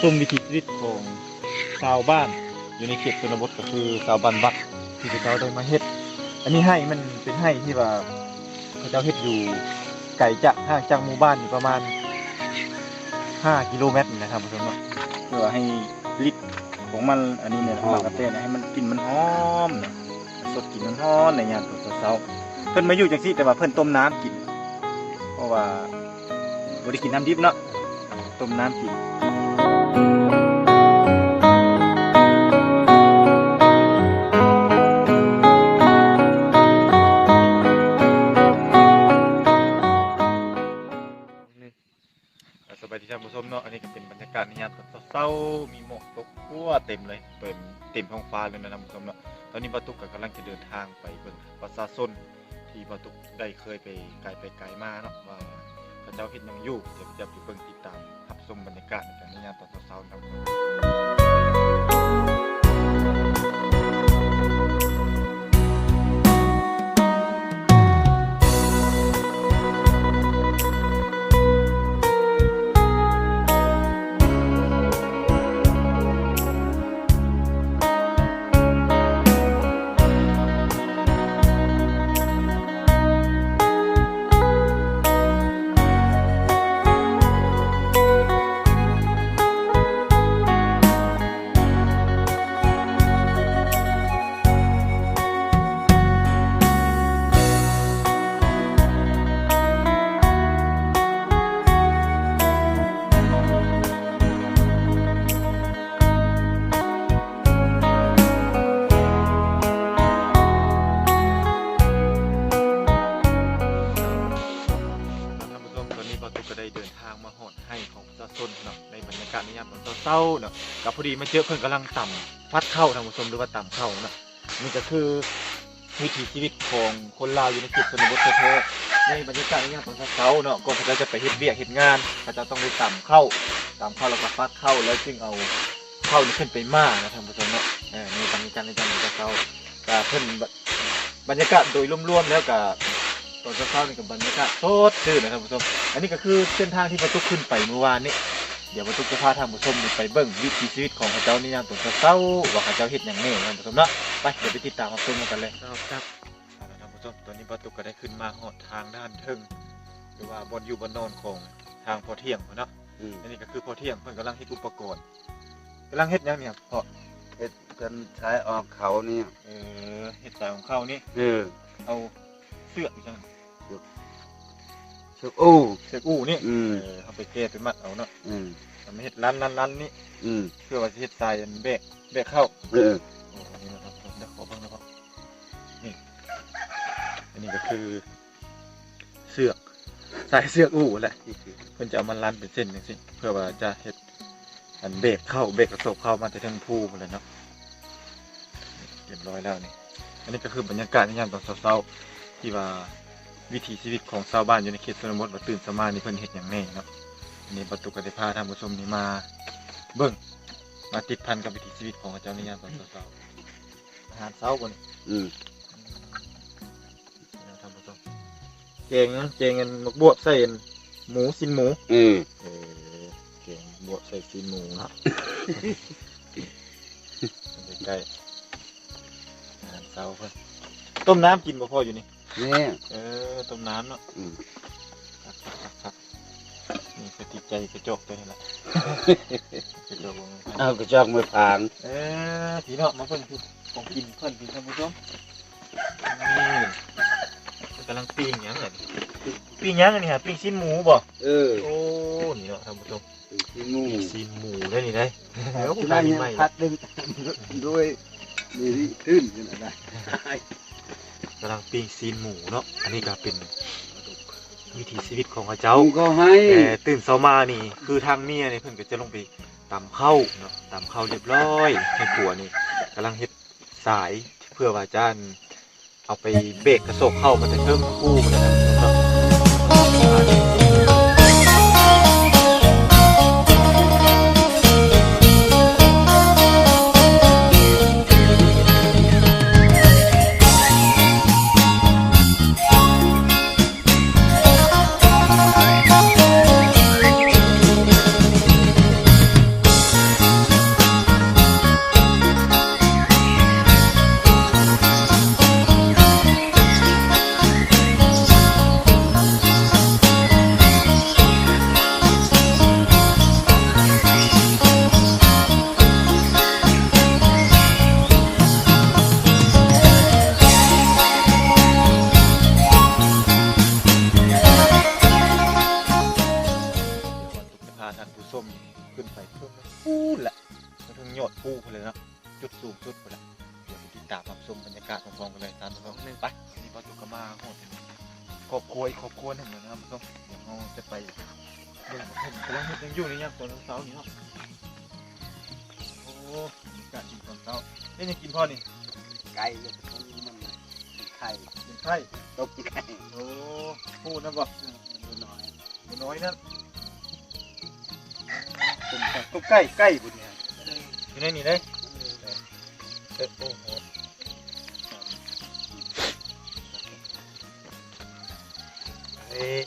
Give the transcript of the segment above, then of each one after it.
ชมวิถีชีวิตของชาวบ้าน อยู่ในเขตชนบทก็คือชาวบ้านวัดที่เขาได้มาเฮ็ด อันนี้ให้มันเป็นให้ที่ว่าเขาเจ้าเฮ็ดอยู่ไกลจากห่างจากหมู่บ้านอยู่ประมาณ 5 กิโลเมตรนะครับผู้ชมเนาะเพื่อให้ลิตของมันอันนี้เนี่ยนะหอมากระเต้นให้มันกลิ่นมันหอมนะสดกลิ่นมันหอมในยามตอนเช้าเพิ่นมาอยู่จังซี่แต่ว่าเพิ่นต้มน้ำกิน เพราะว่าบ่ได้กินน้ำดิบเนาะต้มน้ำกิน เนาะอันนี้ก็เป็นบรรยากาศในยามตอนเช้าๆมีหมอกตกทั่วเต็มเลยเต็มเต็มท้องฟ้าเลยนะท่านผู้ชมเนาะตอนนี้บาตุกก็กำลังจะเดินทางไปเบิ่งประชาชนที่บาตุกได้เคยไปไกลไปไกลมาเนาะว่าพระเจ้าเฮ็ดยังอยู่เดี๋ยวจะไปเบิ่งติดตามรับชมบรรยากาศในการในยามตอนเช้าๆนะครับ เนาะกับพอดีมาเจอเพิ่อนกำลังต่ำพัดเข้าท่านผู้ชมหรือว่าต่ำเข้าเนาะนี่ก็คือวิถีชีวิตของคนลาวอยู่ในเขตชนบทแท้ๆในบรรยากาศในยามตอนเช้าเนาะก็เขาจะไปเฮ็ดเวียกเฮ็ดงานเขาจะต้องไปต่ำเข้าต่ำเข้าแล้วก็ฟัดเข้าแล้วจึงเอาเข้านี่ขึ้นไปมากนะท่านผู้ชมเนาะในบรรยากาศในยามตอนเช้าๆก็เพิ่นบรรยากาศโดยรวมๆแล้วก็ตอนเช้าๆนี่กับบรรยากาศสดชื่นนะครับผู้ชม อันนี้ก็คือเส้นทางที่ประตุกขึ้นไปเมื่อวานนี้ เดี๋ยวประตุกจะพาท่านผู้ชมนี่ไปเบิ่งวิถีชีวิตของเขาเจ้านี่ยามตอนเช้าๆว่าเขาเจ้าเฮ็ดอย่างแน่ท่านผู้ชมเนาะไปเดี๋ยวไปติดตามมาชมกันเลยครับครับเอาละท่านผู้ชมตอนนี้ประตุกก็ได้ขึ้นมาหอดทางด้านเทึงหรือว่าบนอยู่บนโนนของทางพอเที่ยงพุ่นเนาะอืมอันนี้ก็คือพอเที่ยงเพิ่นกำลังเฮ็ดอุปกรณ์กำลังเฮ็ดหยังเนี่ยพอเฮ็ดกันใช้ออกเขาเนี่ยเออเฮ็ดสายของเขานี่เออเอาเสื้อกอยู่จัง ชุกอู้เสื้อกอู้นี่อืมเออเอาไปแก้ไปมัดเอาเนาะอืมทำให้เห็ดร้านร้านร้านนี้อืมเพื่อว่าจะเห็ดทรายอันเบะเบะเข้าเออโอ้นี่นะครับผมเดี๋ยวขอเบ้างนะครับนี่อันนี้ก็คือเสือกสายเสือกอู่แหละเพิ่นจะเอามันรันเป็นเส้นอย่างนี้เพื่อว่าจะเห็ดอันเบรกเข้าเบรกกระสบเข้ามาจะทั้งภูหมดเลยเนาะนี่เรียบร้อยแล้วนี่ อันนี้ก็คือบรรยากาศในยามตอนเช้าๆที่ว่า วิถีชีวิตของชาวบ้านอยู่ในเขตชนบทว่าตื่นสมานี่เพิ่นเห็ดอย่างแน่เนาะอันนี้ประตูกติพาท่านผู้ชมนี่มา เบิ่งมาติดพันกับวิถีชีวิตของเจ้านิยามตอนเช้าๆอาหารเช้าบนอืมท่านผู้ชมเกงนะเกงกันมกบวบใส่อันหมูสินหมูเออเออเกงบวบใส่สินหมูใกล้ๆอาหารเช้าเพิ่นต้มน้ำกินบ่พออยู่นี่เนี่ยเออต้มน้ำเนาะอืม ครับครับครับครับนี่ก็ติดใจกระจกตัวนี้แหละ กระจกวงเอากระจอกมือผางเออพี่น้องมาเพิ่นคือของกินเพิ่นพี่ท่านผู้ชมนี่เพิ่นกำลังปิ้งหยังไงปิ้งหยังอันนี้ฮะปิ้งชิ้นหมูบ่เออโอ้นี่เนาะท่านผู้ชมที่งูปิ้งชิ้นหมูได้นี่ได้แล้วโอ้ที่ได้นั่นนี่เนี่ยใหม่พัดดึงด้วยนี่ขึ้นกันอะไร กำลังปิ้งชิ้นหมูเนาะอันนี้ก็เป็นวิถีชีวิตของพระเจ้าเขาก็ให้แต่ตื่นเช้ามานี่คือทางเมียนี่เพิ่นก็จะลงไปตำข้าวเนาะตำข้าวเรียบร้อยให้ผัวนี่กำลังเฮ็ดสายเพื่อว่าจะเอาไปเบรกกระโศกเข้ามันจะเพิ่มคู่มันนะเนา อ๊ะยังกินพ่อนี่ไก่เนี่ยมันมันไข่กินไข่ต้มไก่โอ้พูดนะบ่ตัวน้อยบ่น้อยนะต้มไก่ต้มไก่ไก่บุญเนี่ยอยู่ในนี่เลยเอ๊ะโอ้โหเอ้ย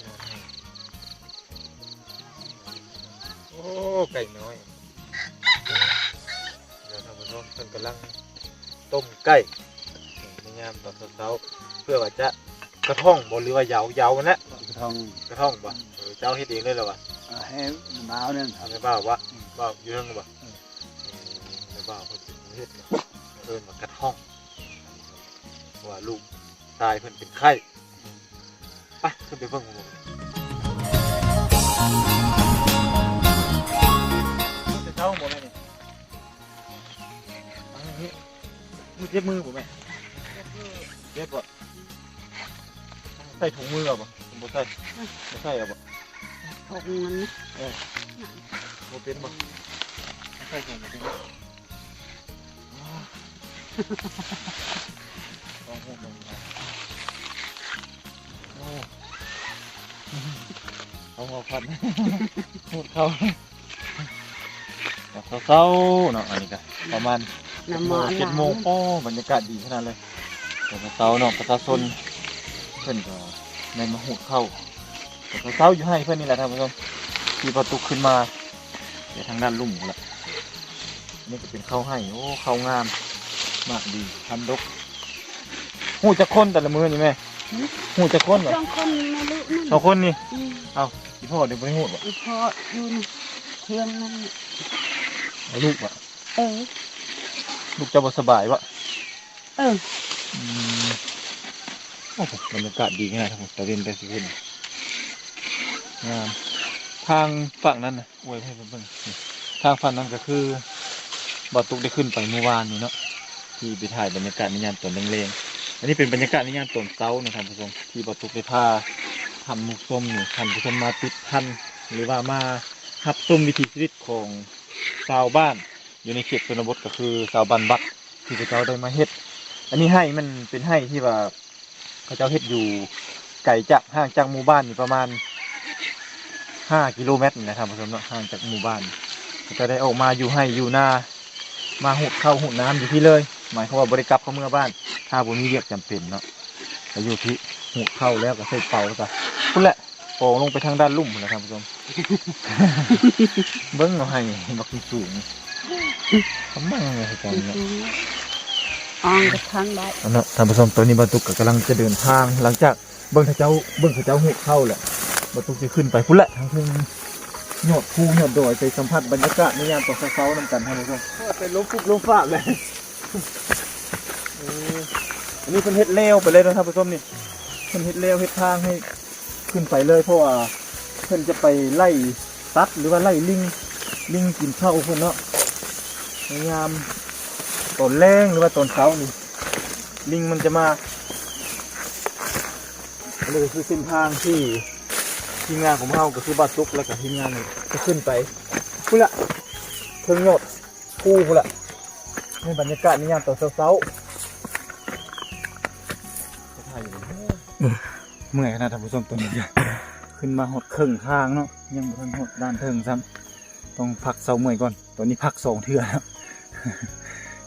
โอ้ไก่น้อยเดี๋ยวท่านผู้ชมเพิ่นกำลัง ต้มไก่ในยามตอนเช้าๆเพื่อว่าจะกระท่องบ่หรือว่าเหยาเหยามันแหละกระทองกระท่องบ่เออเจ้าเฮ็ดเองเลยเหรอวะเอาให้หนาวนั่นเอาไปบ้าวะบ้าวอยู่เรื่องบ่เออไปบ้าวเพิ่นเป็นเฮ็ดเนาะเอิ้นว่ากระท่องเพราะว่าลูกตายเพิ่นเป็นไข้ไปขึ้นไปเบิ่งหมู่ มือเจ็บมือบ่แม่เรียกว่าใส่ถุงมือเอาบ่ผมบ่ใส่บ่ใส่เอาบ่ถกมันบ่เป็นบ่ใส่ถุงบ่เป็นบ่อ้าวต้องหูลงมาโอ้เอาหัวพันพูดเข้าแบบเศร้าๆเนาะอันนี้ก็ประมาณ น้ำหมอนเจ็ดโมงโอ้บรรยากาศดีขนาดเลยแต่เช้าเนาะประชาชนเพิ่นก็ในมาหูดเข้าแต่เช้าอยู่ให้เพื่อนนี่แหละท่านผู้ชมที่ประตูขึ้นมาเดี๋ยวทางด้านลุ่มละนี่ก็เป็นข้าวให้โอ้ข้าวงาม มากดีทันดกหูจะค้นแต่ละมือนี่แม่หูจะค้นเหรอสองคนไม่รู้นั่นสองคนนี่อืมพี่พ่อเดี๋ยวไปหูดวะอีพออยู่ในเครื่องนั่นน่ะเอาลูกวะเออ ลูกจะบ่สบายวะเอออืมโอ้โหบรรยากาศดีขนาดทั้งหมดตะเวนไปสิขึ้นงามทางฝั่งนั้นนะอวยให้เพิ่นเบิ่งนี่ทางฝั่งนั้นก็คือบ่อตุกได้ขึ้นไปเมื่อวานนี้เนาะที่ไปถ่ายบรรยากาศในยามตอนแรงๆอันนี้เป็นบรรยากาศในยามตอนเช้านะท่านผู้ชมที่บ่อตุกได้พาทำมุกส้มนี่ท่านผู้ชมมาติดพันหรือว่ามาหับส้มวิถีชีวิตของชาวบ้าน อยู่ในเขตชนบทก็คือชาวบ้านบักที่พวกเจ้าได้มาเฮ็ด อันนี้ให้มันเป็นให้ที่ว่าเขาเจ้าเฮ็ดอยู่ไก่จากห่างจากหมู่บ้านนี่ประมาณห้ากิโลเมตรนะครับผู้ชมเนาะห่างจากหมู่บ้านเขาจะได้ออกมาอยู่ให้อยู่หน้ามาหุดเข้าหุดน้ำอยู่ที่เลย หมายความว่าบริกลับเข้าเมื่อบ้าน ถ้าบุมีเรียกจำเป็นเนาะก็อยู่ที่หุดเข้าแล้วก็ใส่เป่าซะพุ่นแหละโป่งลงไปทางด้านลุ่มนะครับผู้ชมเบิ้งเอาให้บักสูง ทำไมอะไรกันเนี่ยอองกระทังได้เอาเนาะท่านผู้ชมตอนนี้บรรทุกก็กำลังจะเดินทาง หลังจากเบิ้งเขาเจ้าเบิ้งเขาเจ้าหุบเข้าแหละบรรทุกจะขึ้นไปพุ่นแหละทางเพิ่งหยอดภูหยอดดอยไปสัมผัสบรรยากาศในยามตอนเช้าๆนำกันท่านผู้ชมเป็นลมฟุบลมฟ้าเลยเอออันนี้เพิ่นเฮ็ดเลวไปเลยนะท่านผู้ชมนี่เพิ่นเฮ็ดเลวเฮ็ดทางให้ขึ้นไปเลย เพราะว่าเพิ่นจะไปไล่ตัดหรือว่าไล่ลิงลิงกินข้าวเพิ่นเนาะใน ยามตอนแรงหรือว่าตอนเช้านี่ลิงมันจะมาอันนี้ก็คือเส้นทางที่ทีมงานของเราก็คือบาตุกแล้วก็ทีมงานนี่จะขึ้นไปพุ่ละเพิ่งยอดภูพุ่ละในบรรยากาศในยามตอนเช้าๆถ่าเมื่อยนาดท่านผู้ชมตัวนี้ขึ้นมาหดครึ่งทางเนาะยังบ่ทันหดด้านเทิงซ้ำต้องพักเสาเมื่อยก่อน ตอนนี้พักสองเทื่อแล้ว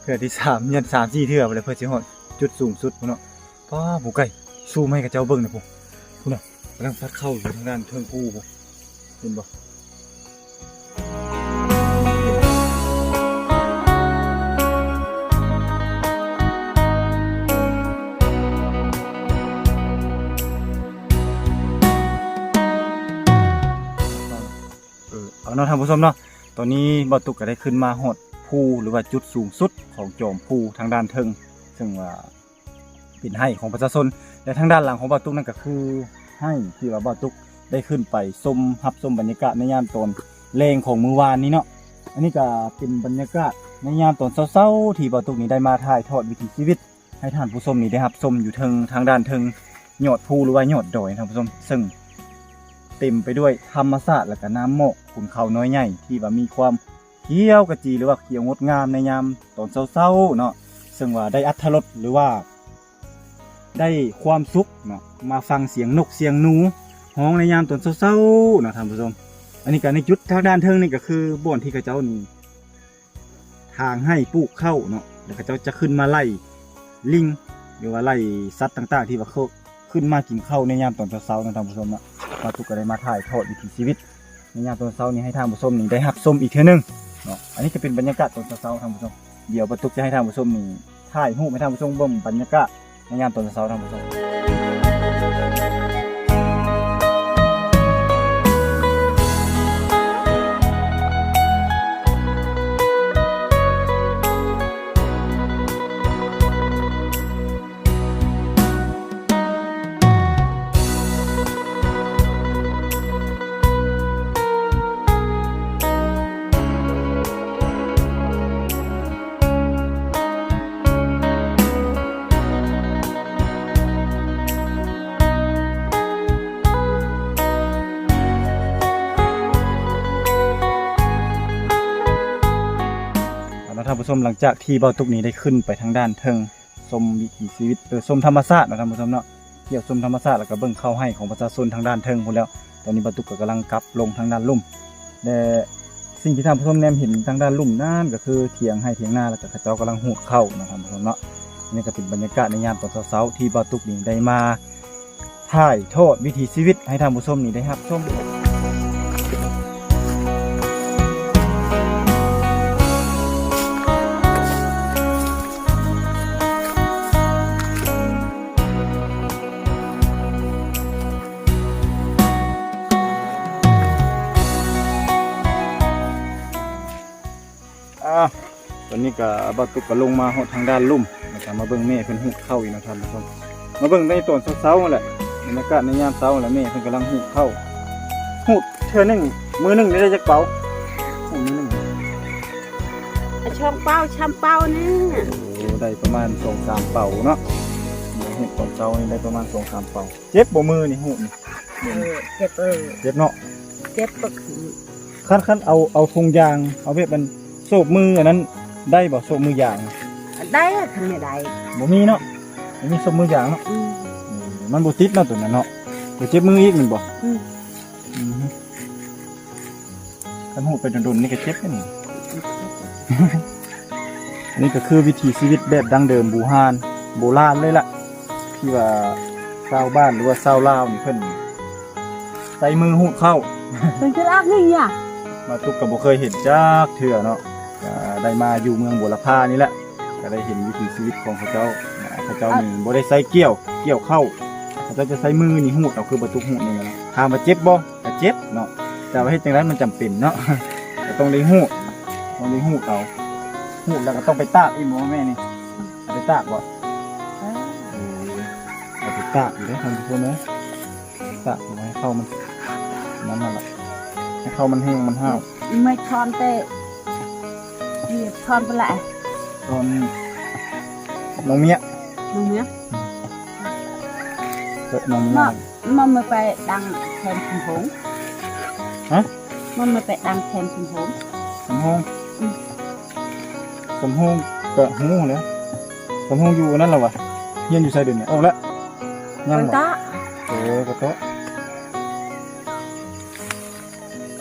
เทื่อที่สามยันสามสี่เทื่อไปเลยเพื่อจะหอดจุดสูงสุดพุ่นเนาะป้าผู้ไก่สู้ไม่กับเจ้าเบิ้งนะพุ่นพุ่นน่ะกำลังฟัดเข้าอยู่ทางด้านเทิงกูพุ่นเห็นบ่เออเอาเนาะท่านผู้ชมเนาะตอนนี้บ่ตุกก็ได้ขึ้นมาหอด ภูหรือว่าจุดสูงสุดของโจมภูทางด้านเทิง ซึ่งว่าเป็นให้ของประชาชนและทางด้านหลังของบ่าตุกนั่นก็คือให้ที่ว่าบ่าตุกได้ขึ้นไปชมรับชมบรรยากาศในยามตอนเลงของมือวานนี้เนาะอันนี้ก็เป็นบรรยากาศในยามตอนเช้าๆที่บ่าตุกนี้ได้มาถ่ายทอดวิถีชีวิต ให้ท่านผู้ชมนี่ได้รับชมอยู่เทิงทางด้านเทิงยอดภูหรือว่ายอดดอยท่านผู้ชมซึ่งเต็มไปด้วยธรรมชาติและก็น้ำหมอกขุนเขาน้อยใหญ่ที่ว่ามีความ เขียวกระจีหรือว่าเขียวงดงามในยามตอนเช้าๆเนาะซึ่งว่าได้อัธรสหรือว่า ได้ความสุขเนาะมาฟังเสียงนกเสียงหนูฮ้องในยามตอนเช้าๆเนาะท่านผู้ชมอันนี้ก็ในจุดทางด้านเทิงนี่ก็คือบ่อนที่เขาเจ้านี่ทางให้ปลูกเข้าเนาะแล้วเขาเจ้าจะขึ้นมาไล่ลิงหรือว่าไล่สัตว์ต่าง ๆ ที่ว่าเขาขึ้นมากินข้าวในยามตอนเช้าๆนะท่านผู้ชมนะมาตุกก็ได้มาถ่ายทอดวิถีชีวิตในยามตอนเช้านี้ให้ท่านผู้ชมนี่ได้หักชมอีกเท่านึง เนาะอันนี้จะเป็นบรรยากาศตอนเช้าๆท่านผู้ชมเดี๋ยวประตุกจะให้ท่านผู้ชมนี่ถ่ายรูปให้ท่านผู้ชมเบิ่งบรรยากาศในยามตอนเช้าๆท่านผู้ชมาละท่านผู้ชมหลังจากที่เบาตุกนี้ได้ขึ้นไปทางด้านเทิงชมวิถีชีวิตเออชมธรรมชาติเนะท่านผู้ชมเนาะเที่ยวชมธรรมชาติแล้วก็เบิ่งเข้าให้ของประชาชนทางด้านเทิงคนแล้ว ตอนนี้เบาตุกก็กำลังกลับลงทางด้านลุ่มแต่สิ่งที่ท่านผู้ชมแนมเห็นทางด้านลุ่มนั่นก็คือเถียงให้เถียงหน้าแล้วก็ขาเจ้ากำลังหูดเข้านะท่านผู้ชมเนาะนี่ก็เป็นบรรยากาศในยามตอนเช้าๆที่เบาตุกนี้ได้มาถ่ายทอดวิถีชีวิตให้ท่านผู้ชมนี่ได้รับชม อนนี้ก็บัตุกก็ลงมาฮอดทางด้านลุ่มนะครับมาเบิ่งแม่เพิ่นหูดเข้าอยู่นะท่านผู้ชมมาเบิ่งในตอนเช้าๆนั่นแหละบรรยากาศในยามเช้านั่นแหละแม่เพิ่นกำลังหูดเข้าหูดเทื่อหนึงมือหนึงได้จักเป๋าหูดมือหนึงช่องเป้าช่ำเป้านี่โอ้ได้ประมาณ2-3เป๋าเนาะเดี๋ยวเห็ดตอนเช้านี่ได้ประมาณ2-3เป๋าเจ็บบ่มือนี่หูดนี่เออเจ็บเออเจ็บเนาะเจ็บก็คือคันคันเอาเอาทงยางเอาเว็บมันโศกมืออันนั้น ได้บ่โศกมือยางได้อะทำไม่ได้บ่มีเนาะบ่มีโศกมือยางเนาะอืมอืมมันบ่ติดเนาะตัวนั้นเนาะบ่เจ็บมืออีกแมันบ่อืมอือฮึคันหูไปโดนๆนี่ก็เจ็บนี่อันนี้ก็คือวิถีชีวิตแบบดั้งเดิมบูฮานโบราณเลยล่ะ ที่ว่าชาวบ้านหรือว่าชาวลาวนี่เพิ่นใส่มือหูดเข้าเป็นที่รักนี่อะมาตุกก็บ่เคยเห็นจักเทื่อเนาะก็ ได้มาอยู่เมืองบัวละพานี่แหละ ก็ได้เห็นวิถีชีวิตของเขาเจ้าเขาเจ้านี่บ่ได้ใส่เกี่ยว เกี่ยวเข้าเขาเจ้าจะใช้มือนี่หูดเอาคือบ่ตุกหูดนี่แหละถามว่าเจ็บบ่ก็เจ็บเนาะ แต่ว่าเฮ็ดจังไดมันจำเป็นเนาะก็ต้องได้หูดต้องได้หูดเอาหูดแล้วก็ต้องไปตากอีกบ่แม่นี่ไปตากบ่เออเอาไปตากอยู่ได้ท่านผู้ชมเนาะตากเอาไว้เข้ามันนั่นน่ะล่ะให้เข้ามันแห้งมันห้าวไม่ทอนเตะ เหยียบทอนไปแหละตอนน้องเมียมึงเนี้ยเกิดน้องเมีย Vâng. มันไม่ไปดังแทนคุณผง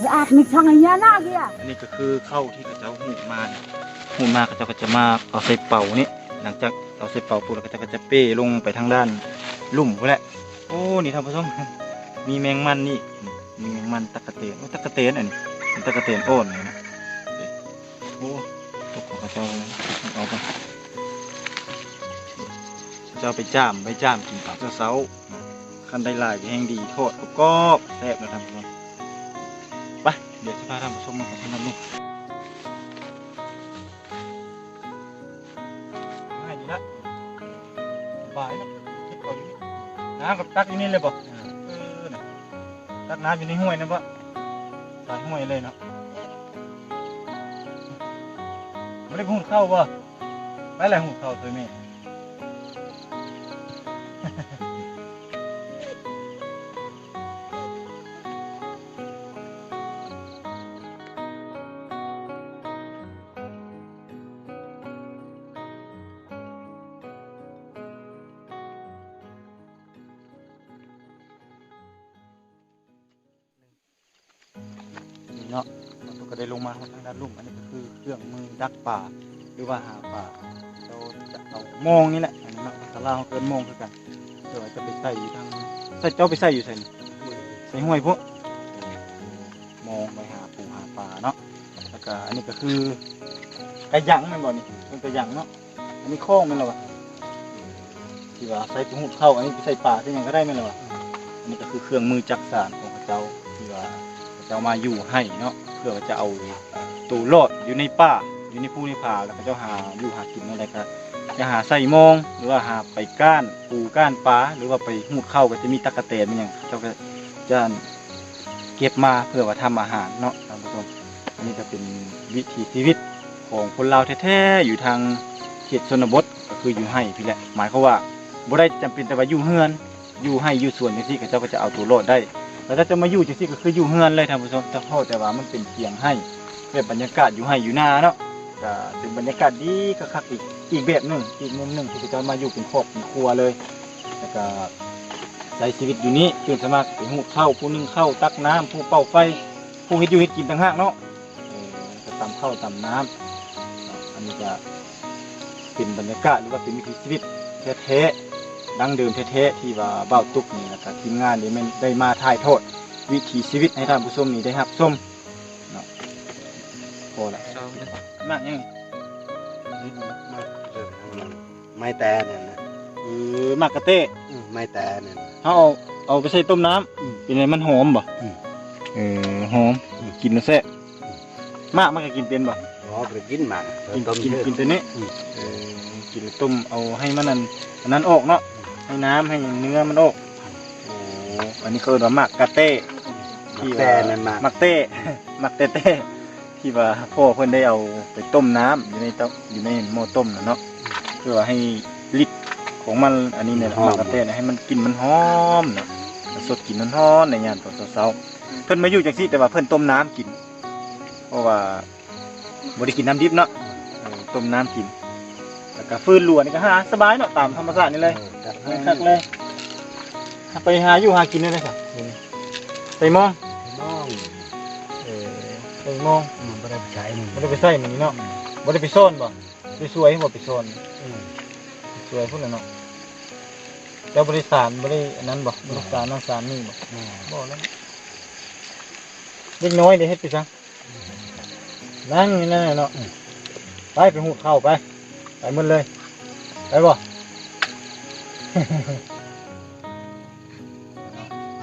อืมสมฮงก็หูแล้วสมฮงอยู่นั่นแหละวะเฮียนอยู่ไสเดือนเนี่ยโอ้ละยังมันบ่ก็โอ้ก็โตะอาจมีช่องอย่างนี้นะเกียอันนี้ก็คือเข้าที่เขาเจ้าหูมาหูมาเขาเจ้าก็จะมาเอาใส่เป่านี่หลังจากเอาใส่เป่าปุ๊บแล้วเขาเจ้าก็จะเป้ลงไปทางด้านลุ่มพุ่นแหละโอ้นี่ท่านผู้ชมมีแมงมันนี่มีแมงมันตะกะเตนโอ้ตะกะเตนอันนี้ตะกะเตนโอนเลยนะโอ้ตกของเขาเจ้าเอาไปเจ้าไปจ้ามไปจ้ามกินตอนเช้าๆคันได้ลายแห้งดีทอดกรอบๆแซ่บนะท่านผู้ชม para masama ka na mo. Ay, dila. Bahay na. Nah, kau tak ini lepo. Tak nah, ini huay na ba? Tak huay lay na. Malik hung kau ba? Balik hung kau tu ni. เลยบ่เออน่ะตัน้ำอยู่ในห้วยนะบ่สาะบ่ได้หูเข้าบ่ไปแล้วหูเข้าตัวแม่นี่เนาะเราก็ได้ลงมาทางด้านลุ่มอันนี้ก็คือเครื่องมือดักป่า หรือว่าหาป่าเราจะเอาโมงนี่แหละอันนี้เนาะตะลาเขาเกินโมงคือกันเดี๋ยวจะไปใส่อยู่ทางใส่เจ้าไปใส่อยู่ใส่ใส่ห้วยพวกโมงไปหาปูหาป่าเนาะแล้วก็อันนี้ก็คือกระยังมันบ่นี่เป็นกระยังเนาะอันนี้โค้งมันเหรอวะที่ว่าใส่ปูหุดเข้าอันนี้ไปใส่ป่าใส่ยังก็ได้แมันเหรอวะอันนี้ก็คือเครื่องมือจักสานของพระเจ้า จะมาอยู่ให้เนาะเพื่อจะเอาตูรอดอยู่ในป่าอยู่ในภูในป่าแล้วก็จะหาอยู่หากินอะไรก็จะหาใส่มองหรือว่าหาไปก้านปูก้านปลาหรือว่าไปหูดเข้าก็จะมีตะกะเตนอย่างเจ้าก็จะเก็บมาเพื่อว่าทำอาหารเนาะท่านผู้ชมอันนี้ก็เป็นวิถีชีวิตของคนลาวแท้ๆอยู่ทางเขตชนบทก็คืออยู่ให้พี่แหละหมายความว่าบ่ได้จำเป็นแต่ว่าอยู่เฮือน อยู่ให้อยู่ส่วนที่เขาเจ้าก็จะเอาตัวรอดได้ แต่ถ้าจะมาอยู่จังซี่ก็คืออยู่เฮือนเลยท่านผู้ชมแต่พ่อแต่ว่ามันเป็นเพียงให้เป็นบรรยากาศอยู่ให้อยู่หน้าเนาะก็เป็นบรรยากาศดีก็คักอีกอีกแบบหนึ่งอีกมุมหนึ่งที่จะมาอยู่เป็นครอบเป็นครัวเลยแล้วก็ใช้ชีวิตอยู่นี้ตื่นสมัครไปหูเข้าผู้นึ่งเข้าตักน้ำผู้เป่าไฟ ผู้เฮ็ดอยู่เฮ็ดกินต่างหากเนาะเออก็ตำข้าวตำน้ำอันนี้จะเป็นบรรยากาศหรือว่าเป็นวิถีชีวิตแท้ๆ ดั้งเดิมแท้ๆที่ว่าเบ้าตุกนี่นะครับทีมงานนี่มันได้มาถ่ายทอดวิถีชีวิตให้ท่านผู้ชมนี่ได้รับชมเนาะพอละมากยังไม้แต่เนี่ยนะเออมากกะเต้ไม้แต่เนี่ยนเขาเอาเอาไปใส่ต้มน้ำเป็นไงมันหอมบ่เออหอมกินแล้วแซ่บมากมันก็กินเป็นบ่อ๋อไปกินมากินกินเยอะกินตัวนี้เออกินต้มเอาให้มันนั่นนั้นออกเนาะ ให้น้ำให้เนื้อมันออกโอ้อันนี้คือว่ามากกะเต้ที่ว่าแต่นั่นมามักเต้มักเต้เต้ที่ว่าพ่อเพิ่นได้เอาไปต้มน้ำอยู่ในเต้าอยู่ในหม้อต้มน่ะเนาะเพื่อให้ฤทธิ์ของมันอันนี้เนี่ยมักกะเต้เนี่ยให้มันกลินมันหอมเนาะมันสดกลินมันหอมในยามตอนเช้าๆเพิ่นมาอยู่จังซี่แต่ว่าเพิ่นต้มน้ำกิน เพราะว่าบ่ได้กินน้ำดิบเนาะเออต้มน้ำกินแล้วก็ฟืนหลวนนี่ก็หาสบายเนาะตามธรรมชาตินี่เลยจัด ไม่คักเลยไปหาอยู่หากินได้เลยค่ะไปมองน้องเออไปมองอืมบ่ได้ไปใช้มึงบ่ได้ไปใส่มันนี่เนาะบ่ได้ไปซ่อนบ่ไปสวยบ่ไปซ่อนอืมสวยพุ่นน่ะเนาะแล้วบริสารบ่ได้อันนั้นบ่บริสารนั่นสารนี่บ่แม่บ่แล้วเล็กน้อยได้เฮ็ดไปซังนั่งอยู่นั่นน่ะเนาะไปไปหูดเข้าไป ไปหมดเลย ไปบ่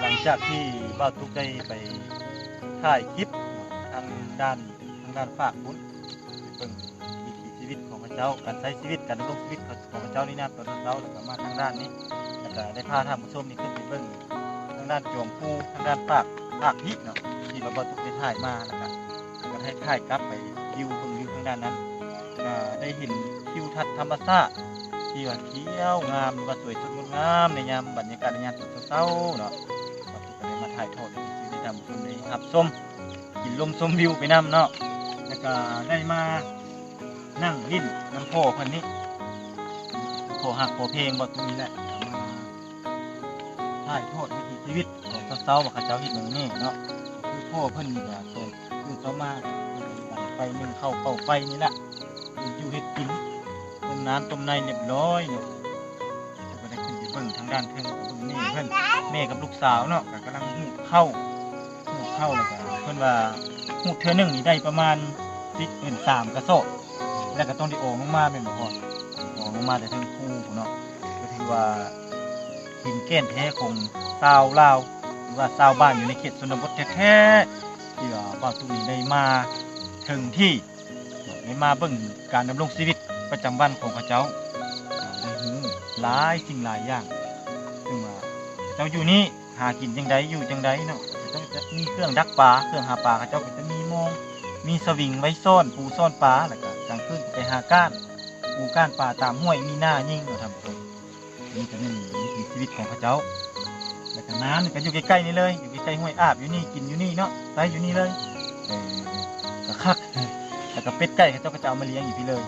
หลังจากที่บ้าทุกได้ไปถ่ายคลิปทางด้านทางด้านฝากคุณไปเบิ่งวิถีชีวิตของพระเจ้าการใช้ชีวิตการดำรงชีวิตของพระเจ้านี่นะตอนเช้าแล้วก็มาทางด้านนี้แล้วก็ได้พาท่านผู้ชมนี่ขึ้นไปเบิ่งทางด้านจวงภูทางด้านฝากฝากพิเนาะที่เราบ้าวทุกได้ถ่ายมาแล้วก็ก็ให้ถ่ายกลับไปวิวเบิ่งวิวทางด้านนั้นได้เห็นทิวทัศน์ธรรมชาติ ที่ว่าเขียวงามหรือว่าสวยสดงดงามในยามบรรยากาศในยามตอนเช้าๆเนาะเราก็ได้มาถ่ายทอดในชีวิตทำชมเลยครับส้มกินลมชมวิวไปน้ำเนาะแล้วก็ได้มานั่งลิ้นน้ำโพคนนี้โพหักโพเพลงบทนี้แหละมาถ่ายทอดวิถีชีวิตของเจ้าๆว่าเขาเจ้าเห็นอย่างนี้เนาะคือพ่อเพิ่นนี่ก็เป็นคือเขามาไฟหนึ่งเข้าเป้าไฟนี่แหละอยู่เฮ็ดกิน น้ำต้มในเรียบร้อยเนี่ยแล้วก็ได้ขึ้นไปเบิ่งทางด้านเทิงของเบิ่งนี่เพิ่อนแม่กับลูกสาวเนาะก็กำลังหูดเข้าหูดเข้าแล้วก็เพิ่อนว่าหูดเทื่อหนึ่งนี่ได้ประมาณสิบเป็นสามกระสอบแล้วก็ต้องได้โอ่งลงมาเป็นบ่พอโอ่งลงมาแต่เทั้งคู่เนาะก็ถือว่าหินแก่นแท้ของชาวลาวหรือว่าชาวบ้านอยู่ในเขตชนบทแท้ๆที่ว่าบ่าวตุนี้ได้มาถึงที่ได้มาเบิ่งการดำรงชีวิต ประจำวันของเขาเจ้าได้หูหลายสิ่งหลายอย่างซึ่งว่าเจ้าอยู่นี่หากินจังไดอยู่จังไดเนาะเจ้าจะมีเครื่องดักปลาเครื่องหาปลาเขาเจ้าก็จะมีมงมีสวิงไว้ซ่อนปูซ่อนปลาแล้วก็กลางคืนไปหาก้านหมู่ก้านป่าตามห้วยมีหน้ายิ่งเนาท่านนี่ก็เป็นวิถีชีวิตของเขาเจ้าแล้วก็น้ำนี่ก็อยู่ใกล้ๆนี่เลย อยู่ใกล้ๆห้วยอาบอยู่นี่กินอยู่นี่เนาะไปอยู่นี่เลยก็คักแล้วก็เป็ดไก่เขาเจ้าก็จะเอามาเลี้ยงอยู่พี่เลย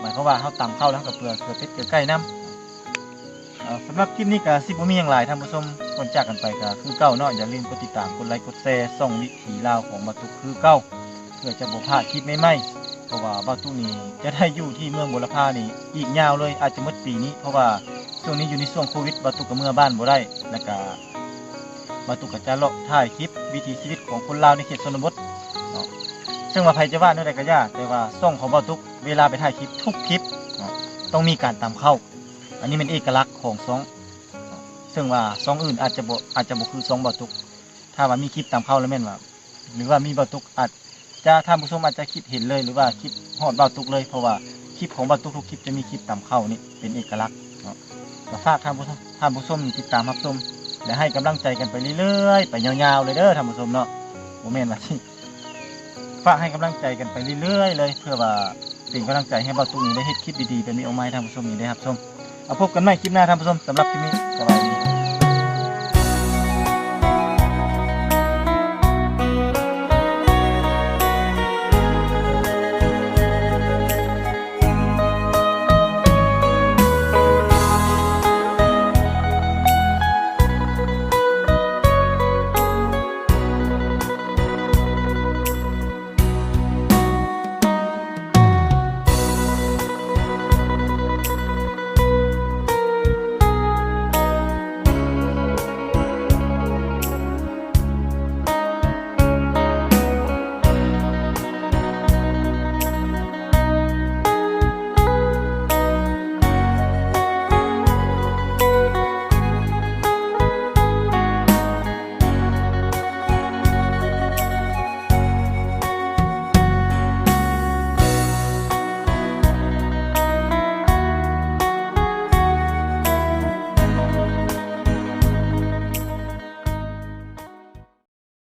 หมายความว่าเขาตำเข้าแล้วกับเปลือกเกลือเป็ดเกลือไก่น้ำสำหรับคลิปนี้ก็สิบมีอย่างไรท่านผู้ชมก่อนจากกันไปก็คือเก้าเนาะอย่าลืมกดติดตามกดไลค์กดแชร์ส่องวิถีลาวของบาตุกคือเก้าเพื่อจะบ่พาคลิปใหม่ๆเพราะว่าบาตุนี้จะได้อยู่ที่เมืองบุรพานี่อีกยาวเลยอาจจะมดปีนี้ เพราะว่าช่วงนี้อยู่ในช่วงโควิดบาตุกับเมื่อบ้านบ่ได้แล้วก็บาตุกจะเลาะถ่ายคลิปวิถีชีวิตของคนลาวในเขตชนบท ซึ่งว่าภัยจะว่าเนื้อใดก็ยากแต่ว่าส่องของเบาทุกเวลาไปถ่ายคลิปทุกคลิปต้องมีการตามเข้า อันนี้เป็นเอกลักษณ์ของซอง ซึ่งว่าซองอื่นอาจจะบ่อาจจะบ่คือซองเบาทุก ถ้าว่ามีคลิปตามเข้าแล้วแม่นว่า หรือว่ามีเบาทุกอาจจะท่านผู้ชมอาจจะคิดเห็นเลยหรือว่าคิดฮอดเบาทุกเลย เพราะว่าคลิปของเบาทุกทุกคลิปจะมีคลิปตามเข้านี่เป็นเอกลักษณ์เนาะก็ฝากท่านผู้ชมท่านผู้ชมติดตามรับชมและให้กำลังใจกันไปเรื่อยๆ ไปยาวๆเลยเด้อท่านผู้ชมเนาะบ่แม่นว่าที่ ฝากให้กำลังใจกันไปเรื่อยๆ เลย เพื่อว่าเป็นกำลังใจให้เบาตุ้นี้ได้เฮ็ดคลิปดีๆแบบนี้ออกมาให้ท่านผู้ชมนี้ได้รับชมเอาพบกันใหม่คลิปหน้าท่านผู้ชมสำหรับคลิปนี้สวัสดี